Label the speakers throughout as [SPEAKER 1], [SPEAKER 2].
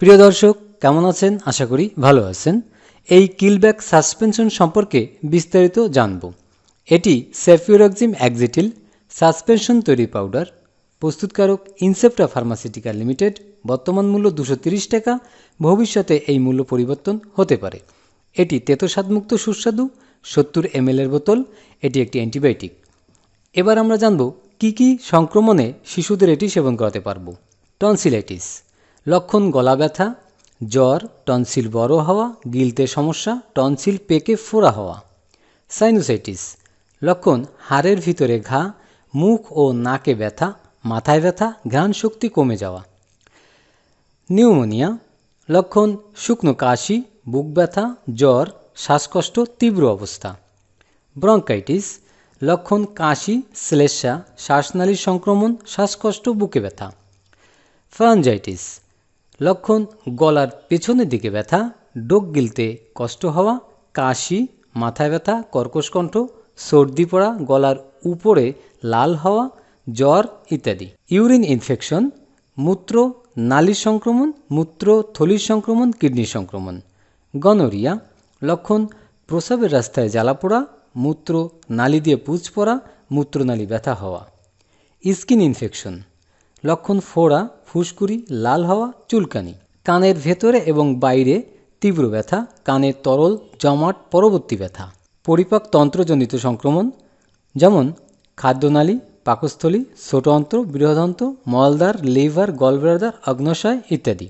[SPEAKER 1] প্রিয় দর্শক, কেমন আছেন? আশা করি ভালো আছেন। এই কিলব্যাক সাসপেনশন সম্পর্কে বিস্তারিত জানব। এটি সেফিউরক্সিম অ্যাক্সিটিল সাসপেনশন তৈরি পাউডার। প্রস্তুতকারক ইনসেপ্টা ফার্মাসিউটিক্যাল লিমিটেড, বর্তমান মূল্য দুশো টাকা, ভবিষ্যতে এই মূল্য পরিবর্তন হতে পারে। এটি তেতোস্বাদমুক্ত সুস্বাদু, সত্তর এম এর বোতল, এটি একটি অ্যান্টিবায়োটিক। এবার আমরা জানব কি কি সংক্রমণে শিশুদের এটি সেবন করাতে পারব। টনসিলাইটিস। লক্ষণ গলা ব্যথা, জ্বর, টনসিল বড় হওয়া, গিলতে সমস্যা, টনসিল পেকে ফোড়া হওয়া। সাইনোসাইটিস, লক্ষণ হাড়ের ভিতরে ঘা, মুখ ও নাকে ব্যথা, মাথায় ব্যথা, ঘ্রাণ শক্তি কমে যাওয়া। নিউমোনিয়া, লক্ষণ শুকনো কাশি, বুক ব্যথা, জ্বর, শ্বাসকষ্ট, তীব্র অবস্থা। ব্রঙ্কাইটিস, লক্ষণ কাশি, শ্লেষা, শ্বাসনালীর সংক্রমণ, শ্বাসকষ্ট, বুকে ব্যথা। ফ্রাঞ্জাইটিস লক্ষণ, গলার পেছনের দিকে ব্যথা, ডোক গিলতে কষ্ট হওয়া, কাশি, মাথায় ব্যথা কর্কশকণ্ঠ সর্দি পড়া, গলার উপরে লাল হওয়া, জ্বর ইত্যাদি। ইউরিন ইনফেকশন, মূত্র, নালির সংক্রমণ, মূত্র, থলির সংক্রমণ, কিডনি সংক্রমণ। গনোরিয়া, লক্ষণ, প্রসাবের রাস্তায় জ্বালা পোড়া, মূত্র, নালি দিয়ে পুজ পড়া, মূত্রনালী ব্যথা হওয়া। স্কিন ইনফেকশন লক্ষণ ফোড়া, ফুসকুড়ি, লাল হওয়া, চুলকানি। কানের ভেতরে এবং বাইরে তীব্র ব্যথা, কানের তরল, জমাট, পরবর্তী ব্যথা। পরিপাক তন্ত্রজনিত সংক্রমণ, যেমন খাদ্যনালী, পাকস্থলী ছোট অন্ত্র বৃহদন্ত্র মলদ্বার, লিভার, গলব্লাডার, অগ্নশয় ইত্যাদি।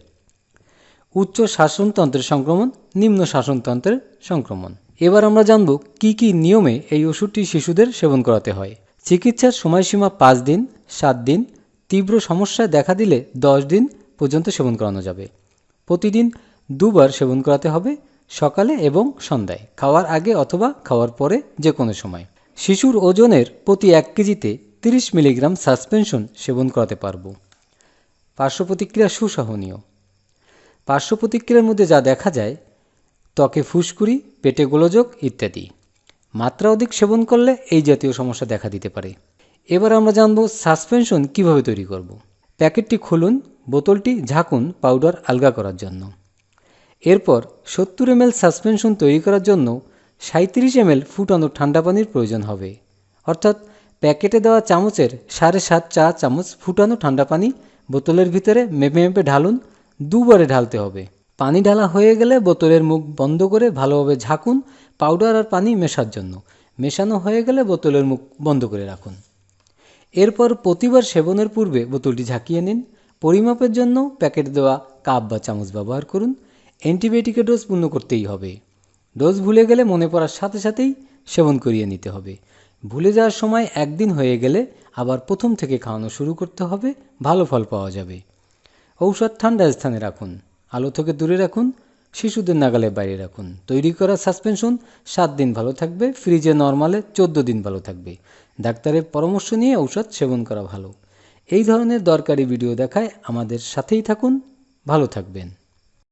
[SPEAKER 1] উচ্চ শাসনতন্ত্রের সংক্রমণ, নিম্ন শাসনতন্ত্রের সংক্রমণ। এবার আমরা জানব কি কি নিয়মে এই ওষুধটি শিশুদের সেবন করাতে হয়। চিকিৎসার সময়সীমা পাঁচ দিন, সাত দিন তীব্র সমস্যা দেখা দিলে দশ দিন পর্যন্ত সেবন করানো যাবে। প্রতিদিন দুবার সেবন করাতে হবে, সকালে এবং সন্ধ্যায়। খাওয়ার আগে অথবা খাওয়ার পরে যে কোনো সময়। শিশুর ওজনের প্রতি এক কেজিতে তিরিশ মিলিগ্রাম সাসপেনশন সেবন করাতে পারব। পার্শ্ব প্রতিক্রিয়া সুসহনীয়। পার্শ্ব প্রতিক্রিয়ার মধ্যে যা দেখা যায়, ত্বকে ফুসকুড়ি, পেটে গোলযোগ ইত্যাদি। মাত্রা অধিক সেবন করলে এই জাতীয় সমস্যা দেখা দিতে পারে। এবার আমরা জানব সাসপেনশন কীভাবে তৈরি করব। প্যাকেটটি খুলুন, বোতলটি ঝাঁকুন, পাউডার আলগা করার জন্য। এরপর সত্তর এম সাসপেনশন তৈরি করার জন্য সাঁত্রিশ এম ফুটানো ঠান্ডা পানির প্রয়োজন হবে। অর্থাৎ প্যাকেটে দেওয়া চামচের সাড়ে সাত চা চামচ ফুটানো ঠান্ডা পানি বোতলের ভিতরে মেপে মেপে ঢালুন, দুবারে ঢালতে হবে। পানি ঢালা হয়ে গেলে বোতলের মুখ বন্ধ করে ভালোভাবে ঝাঁকুন, পাউডার আর পানি মেশার জন্য। মেশানো হয়ে গেলে বোতলের মুখ বন্ধ করে রাখুন। এরপর প্রতিবার সেবনের পূর্বে বোতলটি ঝাঁকিয়ে নিন। পরিমাপের জন্য প্যাকেট দেওয়া কাপ বা চামচ ব্যবহার করুন। অ্যান্টিবায়োটিকের ডোজ পূর্ণ করতেই হবে। ডোজ ভুলে গেলে মনে পড়ার সাথে সাথেই সেবন করিয়ে নিতে হবে। ভুলে যাওয়ার সময় একদিন হয়ে গেলে আবার প্রথম থেকে খাওয়ানো শুরু করতে হবে। ভালো ফল পাওয়া যাবে। ঔষধ ঠান্ডা স্থানে রাখুন। আলো থেকে দূরে রাখুন। শিশুদের নাগালে বাইরে রাখুন। তৈরি করা সাসপেনশন সাত দিন ভালো থাকবে। ফ্রিজে নর্মালে চোদ্দ দিন ভালো থাকবে। ডাক্তারের পরামর্শ নিয়ে ঔষধ সেবন করা ভালো। এই ধরনের দরকারি ভিডিও দেখায় আমাদের সাথেই থাকুন। ভালো থাকবেন।